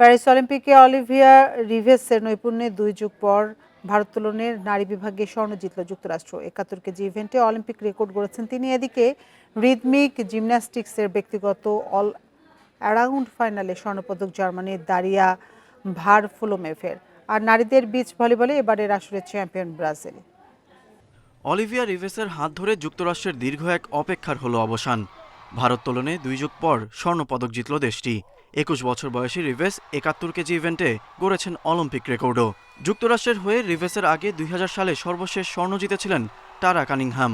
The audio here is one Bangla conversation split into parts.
প্যারিস অলিম্পিকে অলিভিয়া রিভেসের নৈপুণ্যে দুই যুগ পর ভারোত্তোলনের নারী বিভাগে স্বর্ণ জিতল যুক্তরাষ্ট্র। একাত্তর কেজি ইভেন্টে অলিম্পিক রেকর্ড গড়েছেন তিনি। এদিকে রিদমিক জিমন্যাস্টিক্সের ব্যক্তিগত অল অ্যারাউন্ড ফাইনালে স্বর্ণপদক জার্মানির দারিয়া ভারফুলোমেভের। আর নারীদের বিচ ভলিবলে এবারের আসরে চ্যাম্পিয়ন ব্রাজিল। অলিভিয়া রিভেসের হাত ধরে যুক্তরাষ্ট্রের দীর্ঘ এক অপেক্ষার হলো অবসান। ভারোত্তোলনে দুই যুগ পর স্বর্ণপদক জিতল দেশটি। একুশ বছর বয়সী রিভেস একাত্তর কেজি ইভেন্টে গড়েছেন অলিম্পিক রেকর্ডও। যুক্তরাষ্ট্রের হয়ে রিভেসের আগে দুই হাজার সালে সর্বশেষ স্বর্ণ জিতেছিলেন টারা কানিংহাম।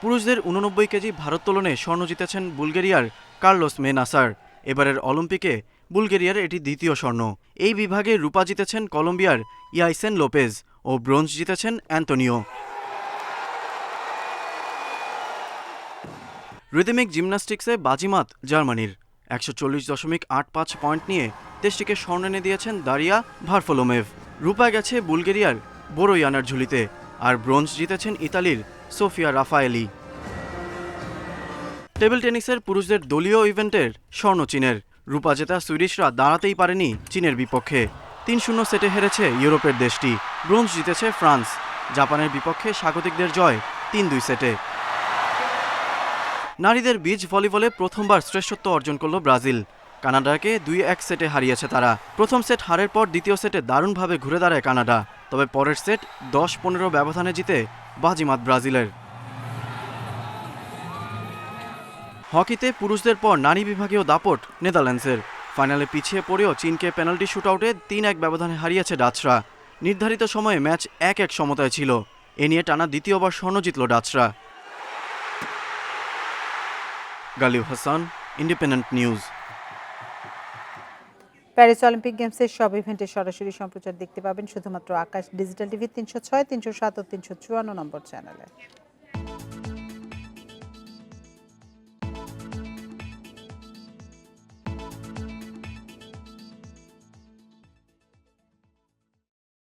পুরুষদের উননব্বই কেজি ভারোত্তোলনে স্বর্ণ জিতেছেন বুলগেরিয়ার কার্লোস মেনাসার। এবারের অলিম্পিকে বুলগেরিয়ার এটি দ্বিতীয় স্বর্ণ। এই বিভাগে রূপা জিতেছেন কলম্বিয়ার ইয়াইসেন লোপেজ ও ব্রোঞ্জ জিতেছেন অ্যান্তোনিও রিদমিক জিমন্যাস্টিক্সে বাজিমাত জার্মানির। একশো চল্লিশ দশমিক আট পাঁচ পয়েন্ট নিয়ে দেশটিকে স্বর্ণ এনে দিয়েছেন দারিয়া ভারফোলোমেভ। রূপা গেছে বুলগেরিয়ার বোরোয়ানার ঝুলিতে আর ব্রোঞ্জ জিতেছেন ইতালির সোফিয়া রাফায়েলি। টেবিল টেনিসের পুরুষদের দলীয় ইভেন্টের স্বর্ণ চীনের। রূপা জেতা সুইডিশরা দাঁড়াতেই পারেনি চীনের বিপক্ষে। তিন শূন্য সেটে হেরেছে ইউরোপের দেশটি। ব্রোঞ্জ জিতেছে ফ্রান্স। জাপানের বিপক্ষে স্বাগতিকদের জয় তিন দুই সেটে। নারীদের বিচ ভলিবলে প্রথমবার শ্রেষ্ঠত্ব অর্জন করল ব্রাজিল। কানাডাকে দুই এক সেটে হারিয়েছে তারা। প্রথম সেট হারের পর দ্বিতীয় সেটে দারুণভাবে ঘুরে দাঁড়ায় কানাডা। তবে পরের সেট দশ পনেরো ব্যবধানে জিতে বাজিমাত ব্রাজিলের। হকিতে পুরুষদের পর নারী বিভাগীয় দাপট নেদারল্যান্ডসের। ফাইনালে পিছিয়ে পড়েও চীনকে পেনাল্টি শুটআউটে তিন এক ব্যবধানে হারিয়েছে ডাচরা। নির্ধারিত সময়ে ম্যাচ এক এক সমতায় ছিল। এ নিয়ে টানা দ্বিতীয়বার স্বর্ণ জিতল ডাচরা। গালিউ Hasan independent news Paris Olympic গেমসের সব ইভেন্টে সরাসরি সম্প্রচার দেখতে পাবেন শুধুমাত্র আকাশ ডিজিটাল টিভি তিনশো ছয়, তিনশো সাত ও তিনশো চুয়ান্ন নম্বর চ্যানেলে।